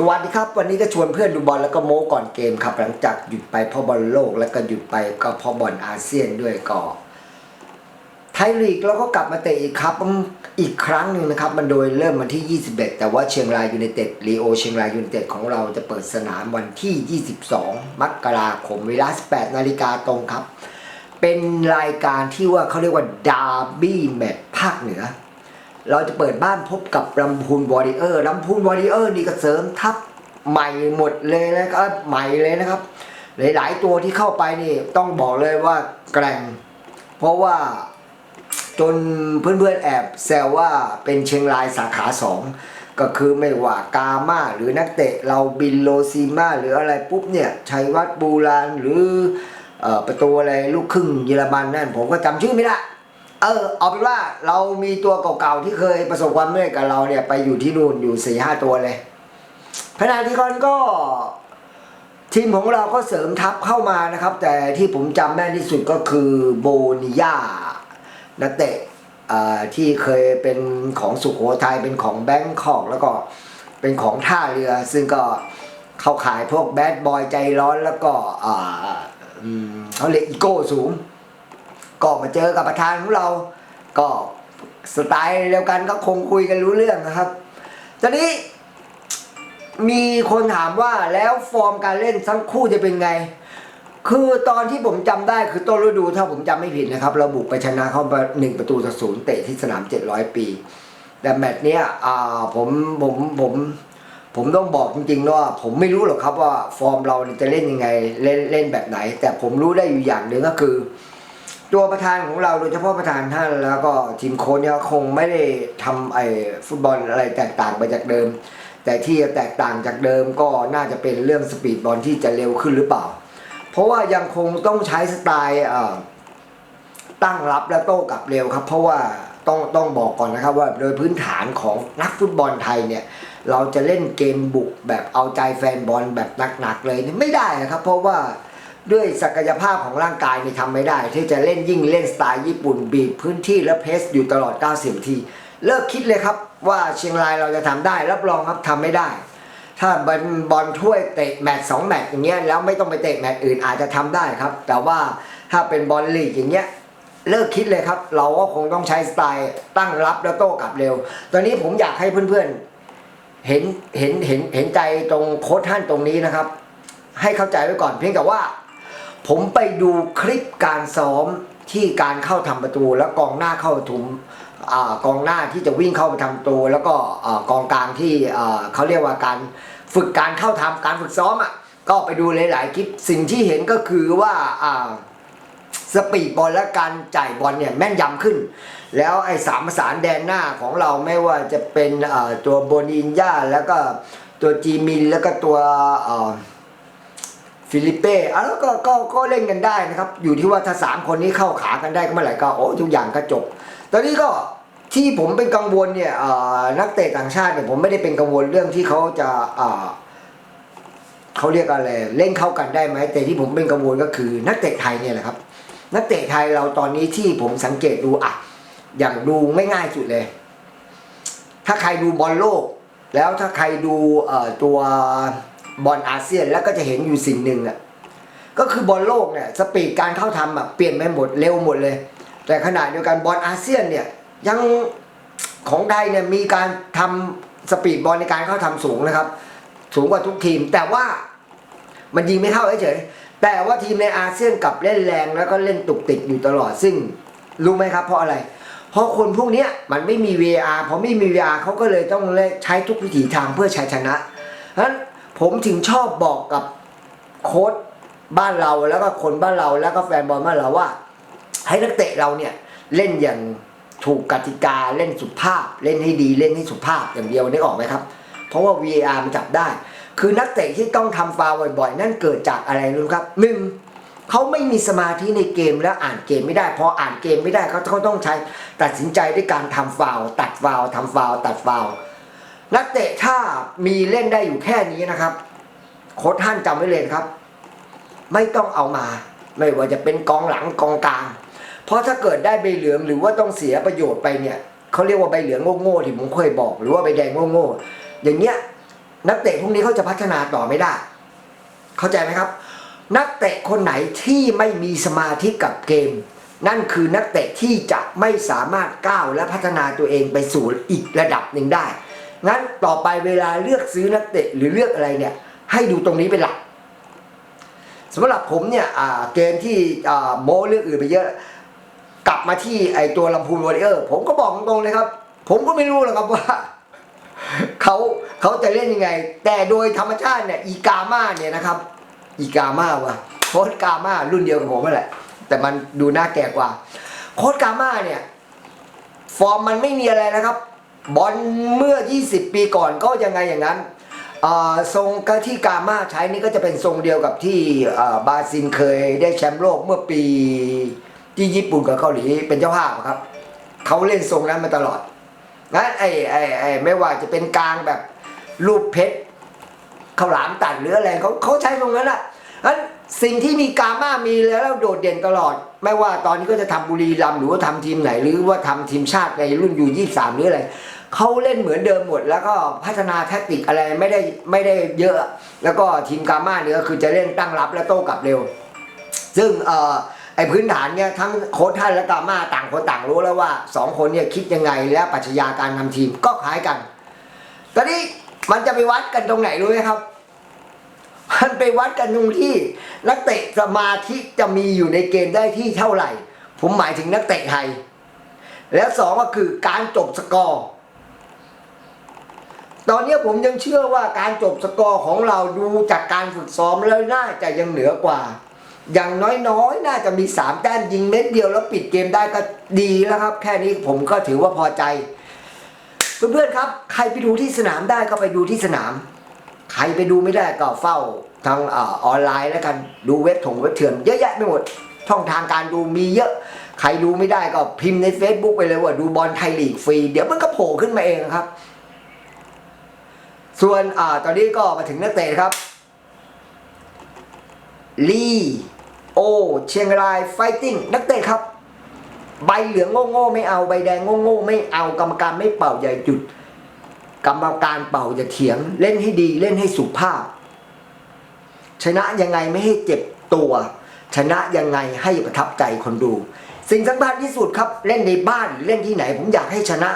สวัสดีครับ วันนี้ก็ชวนเพื่อนดูบอลแล้วก็โม้ก่อนเกมครับ หลังจากหยุดไปพราะบอลโลกแล้วก็หยุดไปก็พราะบอลอาเซียนด้วยก็ไทยลีกเราก็กลับมาเตะอีกครับอีกครั้งหนึ่งนะครับ มันโดยเริ่มวันที่ 21 แต่ว่าเชียงรายยูไนเต็ดลีโอเชียงรายยูไนเต็ดของเราจะเปิดสนามวันที่ 22 มกราคมเวลา 18 นาฬิกาตรงครับ เป็นรายการที่ว่าเขาเรียกว่าดาร์บี้แมตช์ภาคเหนือ เราจะเปิดบ้านพบกับลำพูนวอริเออร์ลำพูนวอริเออร์นี่ก็เสริมทัพใหม่หมดเลยนะครับใหม่เลยนะครับ หลายๆตัวที่เข้าไปนี่ต้องบอกเลยว่าแกร่ง เพราะว่าจนเพื่อนๆแอบแซวว่าเป็นเชียงรายสาขาสองก็คือไม่ว่ากามาหรือนักเตะเราบินโลซีมาหรืออะไรปุ๊บเนี่ยชัยวัฒน์บูรานหรืออประตูอะไรลูกครึ่งเยอรมันนั่นผมก็จำชื่อไม่ได้ เออเอาเป็นว่าเรามีตัวเก่าๆที่เคยประสบความสำเร็จกับเราเนี่ยไปอยู่ที่นู่นอยู่สี่ห้าตัวเลยขณะที่คนก็ ทีมของเราก็เสริมทัพเข้ามานะครับ แต่ที่ผมจำแม่นที่สุดก็คือโบนิยานักเตะที่เคยเป็นของสุโขทัยเป็นของแบงคอกแล้วก็เป็นของท่าเรือ ซึ่งก็เข้าขายพวกแบดบอยใจร้อนแล้วก็เขาเรียกอีโก้สูง ก็มาเจอกับประธานของเรา ก็สไตล์เดียวกันก็คงคุยกันรู้เรื่องนะครับตอนนี้มีคนถามว่าแล้วฟอร์มการเล่นทั้งคู่จะเป็นไง คือตอนที่ผมจำได้คือต้นฤดูถ้าผมจำไม่ผิดนะครับ เราบุกไปชนะเขาหนึ่งประตูต่อศูนย์เตะที่สนาม700ปี แต่แมตช์เนี้ยอ่าผมผมผมผมต้องบอกจริงๆว่าผมไม่รู้หรอกครับว่าฟอร์มเราจะเล่นยังไงเล่นเล่นแบบไหน แต่ผมรู้ได้อยู่อย่างหนึ่งก็คือ ตัวประธานของเราโดยเฉพาะประธานท่านแล้วก็ทีมโค้ชเนี่ยคงไม่ได้ทำไอ้ฟุตบอลอะไรแตกต่างไปจากเดิม แต่ที่จะแตกต่างจากเดิมก็น่าจะเป็นเรื่องสปีดบอลที่จะเร็วขึ้นหรือเปล่า เพราะว่ายังคงต้องใช้สไตล์ตั้งรับและโต้กลับเร็วครับ เพราะว่าต้องต้องบอกก่อนนะครับว่าโดยพื้นฐานของนักฟุตบอลไทยเนี่ยเราจะเล่นเกมบุกแบบเอาใจแฟนบอลแบบหนักๆเลยไม่ได้นะครับ เพราะว่า ด้วยศักยภาพของร่างกายนี่ทำไม่ได้ ที่จะเล่นยิ่งเล่นสไตล์ญี่ปุ่นบีบพื้นที่และเพสอยู่ตลอด 90นาที เลิกคิดเลยครับว่าเชียงรายเราจะทำได้ รับรองครับทำไม่ได้ ถ้าบอลบอลถ้วยเตะแมตช์สองแมตช์อย่างเงี้ยแล้วไม่ต้องไปเตะแมตช์อื่นอาจจะทำได้ครับ แต่ว่าถ้าเป็นบอลลีกอย่างเงี้ยเลิกคิดเลยครับ เราก็คงต้องใช้สไตล์ตั้งรับแล้วโต้กลับเร็ว ตอนนี้ผมอยากให้เพื่อนๆ เห็นเห็นเห็นเห็นใจตรงโค้ชท่านตรงนี้นะครับ ให้เข้าใจไว้ก่อนเพียงแต่ว่า ผมไปดูคลิปการซ้อมที่การเข้าทำประตู แล้วกองหน้าเข้าถุมอกองหน้าที่จะวิ่งเข้าไปทำประตูแล้วก็อกองกลางที่เขาเรียกว่าการฝึกการเข้าทำการฝึกซ้อมอะก็ไปดูหลาย ๆ คลิปสิ่งที่เห็นก็คือว่าสปีดบอลและการจ่ายบอลเนี่ยแม่นยำขึ้น แล้วไอ้สามประสานแดนหน้าของเราไม่ว่าจะเป็นตัวโบนินญ่าแล้วก็ตัวจีมินแล้วก็ตัว ฟิลิปเป้อะแล้วก็ก็ก็เล่นกันได้นะครับ อยู่ที่ว่าถ้าสามคนนี้เข้าขากันได้ก็เมื่อไหร่ก็โอ้ทุกอย่างก็จบ ตอนนี้ก็ที่ผมเป็นกังวลเนี่ยนักเตะต่างชาติเนี่ยผมไม่ได้เป็นกังวลเรื่องที่เขาจะเขาเรียกอะไรเล่นเข้ากันได้ไหมแต่ที่ผมเป็นกังวลก็คือนักเตะไทยเนี่ยแหละครับ นักเตะไทยเราตอนนี้ที่ผมสังเกตดูอะอย่างดูไม่ง่ายสุดเลย ถ้าใครดูบอลโลก แล้วถ้าใครดูตัว บอลอาเซียนแล้วก็จะเห็นอยู่สิ่งหนึ่งอะก็คือบอลโลกเนี่ยสปีดการเข้าทำอะเปลี่ยนไปหมดเร็วหมดเลย แต่ขณะเดียวกันบอลอาเซียนเนี่ยยังของไทยเนี่ยมีการทำสปีดบอลในการเข้าทำสูงนะครับ สูงกว่าทุกทีม แต่ว่ามันยิงไม่เข้าเฉยๆแต่ว่าทีมในอาเซียนกลับเล่นแรงแล้วก็เล่นตุกติกอยู่ตลอดซึ่งรู้ไหมครับเพราะอะไร เพราะคนพวกเนี้ยมันไม่มี VR พอไม่มี VR เขาก็เลยต้องใช้ทุกวิถีทางเพื่อชัยชนะเพราะฉะนั้น ผมถึงชอบบอกกับโค้ชบ้านเราแล้วก็คนบ้านเราแล้วก็แฟนบอลบ้านเราว่า ให้นักเตะเราเนี่ยเล่นอย่างถูกกติกาเล่นสุภาพ เล่นให้ดีเล่นให้สุภาพอย่างเดียวได้ออกไหมครับ เพราะว่า VAR มันจับได้ คือนักเตะที่ต้องทำฟาวบ่อยๆ นั่นเกิดจากอะไรรู้ครับหนึ่งเขาไม่มีสมาธิในเกมแล้วอ่านเกมไม่ได้พออ่านเกมไม่ได้เขาเขาต้องใช้ตัดสินใจด้วยการทำฟาวตัดฟาวทำฟาวตัดฟาว นักเตะถ้ามีเล่นได้อยู่แค่นี้นะครับ โค้ชท่านจำไว้เลยครับ ไม่ต้องเอามา ไม่ว่าจะเป็นกองหลังกองกลาง เพราะถ้าเกิดได้ใบเหลืองหรือว่าต้องเสียประโยชน์ไปเนี่ยเขาเรียกว่าใบเหลืองโง่ๆที่ผมเคยบอก หรือว่าใบแดงโง่ๆอย่างเงี้ย นักเตะพวกนี้เขาจะพัฒนาต่อไม่ได้ เข้าใจไหมครับ นักเตะคนไหนที่ไม่มีสมาธิกับเกม นั่นคือนักเตะที่จะไม่สามารถก้าวและพัฒนาตัวเองไปสู่อีกระดับหนึ่งได้ งั้นต่อไปเวลาเลือกซื้อนักเตะหรือเลือกอะไรเนี่ย ให้ดูตรงนี้เป็นหลักสำหรับผมเนี่ยเกมที่โม้เรื่องอื่นไปเยอะ กลับมาที่ไอตัวลำพูนวอริเออร์ผมก็บอกตรงๆเลยครับ ผมก็ไม่รู้หรอกครับว่าเขาเขาจะเล่นยังไง แต่โดยธรรมชาติเนี่ยอีกาม่าเนี่ยนะครับ อีกาม่าวะโค้ดกามารุ่นเดียวกับผมนั่นแหละ แต่มันดูน้าแก่กว่า โค้ดกามาเนี่ย ฟอร์มมันไม่มีอะไรนะครับ บอลเมื่อ 20 ปีก่อนก็ยังไงอย่างนั้นทรงกที่กามาใช้นี่ก็จะเป็นทรงเดียวกับที่บราซิลเคยได้แชมป์โลกเมื่อปีที่ญี่ปุ่นกับเกาหลีเป็นเจ้าภาพครับเขาเล่นทรงนั้นมาตลอดงั้นไอ้ไอ้ไอ้ไม่ว่าจะเป็นกลางแบบรูปเพชรข้าวหลามตัดหรืออะไรเขาเขาใช้ตรงนั้นแหละงั้นสิ่งที่มีกามามีแล้วโดดเด่นตลอด ไม่ว่าตอนนี้ก็จะทำบุรีรัมหรือว่าทำทีมไหน หรือว่าทำทีมชาติในรุ่นยูยี่สามหรืออะไรเขาเล่นเหมือนเดิมหมด แล้วก็พัฒนาแทคติกอะไรไม่ได้ไม่ได้เยอะ แล้วก็ทีมกาม่าเนี่ยก็คือจะเล่นตั้งรับและโต้กลับเร็ว ซึ่งเอ่อไอพื้นฐานเนี่ยทั้งโค้ชท่านและกามาต่างคนต่างรู้แล้วว่าสองคนเนี่ยคิดยังไงและปรัชญาการทำทีมก็คล้ายกัน ตอนนี้มันจะไปวัดกันตรงไหนรู้ไหมครับ มันไปวัดกันตรงที่นักเตะสมาธิจะมีอยู่ในเกมได้ที่เท่าไหร่ ผมหมายถึงนักเตะไทย แล้วสองก็คือการจบสกอร์ ตอนนี้ผมยังเชื่อว่าการจบสกอร์ของเราดูจากการฝึกซ้อมแล้วน่าจะยังเหนือกว่า อย่างน้อยๆน่าจะมีสามแต้มยิงเม็ดเดียวแล้วปิดเกมได้ก็ดีแล้วครับ แค่นี้ผมก็ถือว่าพอใจ เพื่อนๆครับ ใครไปดูที่สนามได้ก็ไปดูที่สนาม ใครไปดูไม่ได้ก็เฝ้าทางอออนไลน์แล้วกันดูเว็บถงเว็บเถื่อนเยอะแยะไปหมดช่องทางการดูมีเยอะ ใครดูไม่ได้ก็พิมพ์ใน Facebook ไปเลยว่าดูบอลไทยลีกฟรี เดี๋ยวมันก็โผล่ขึ้นมาเองครับ ส่วนอตอนนี้ก็มาถึงนักเตะครับลีโอเชียงรายไฟติ้งนักเตะครับ ใบเหลืองโง่ๆไม่เอาใบแดงโง่ๆไม่เอากรรมการไม่เป่าอย่าหยุด กรรมการเป่าอย่าเถียง เล่นให้ดีเล่นให้สุภาพ ชนะยังไงไม่ให้เจ็บตัว ชนะยังไงให้ประทับใจคนดู สิ่งสำคัญที่สุดครับเล่นในบ้านหรือเล่นที่ไหน ผมอยากให้ชนะ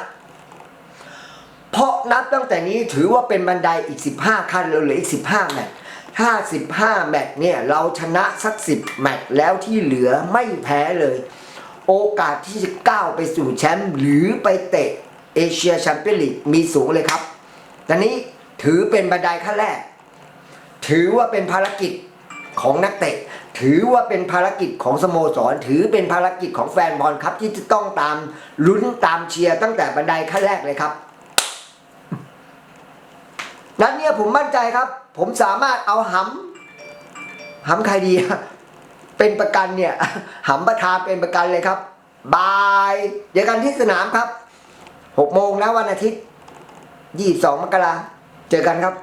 เพราะนับตั้งแต่นี้ถือว่าเป็นบันไดอีก 15 ขั้นเราเหลืออีก 15แมตช์ถ้า15แมตช์เนี่ยเราชนะสัก 10 แมตช์แล้วที่เหลือไม่แพ้เลย โอกาสที่จะก้าวไปสู่แชมป์หรือไปเตะ เอเชียแชมเปี้ยนลีกมีสูงเลยครับตอนนี้ถือเป็นบันไดขั้นแรก ถือว่าเป็นภารกิจของนักเตะ ถือว่าเป็นภารกิจของสโมสร ถือเป็นภารกิจของแฟนบอลครับ ที่จะต้องตามลุ้นตามเชียร์ตั้งแต่บันไดขั้นแรกเลยครับนั้นเนี่ยผมมั่นใจครับ ผมสามารถเอาหำหำใครดีเป็นประกันเนี่ยหำประธานเป็นประกันเลยครับ บายเจอกันที่สนามครับ หกโมงนะวันอาทิตย์ยี่สองมกราเจอกันครับ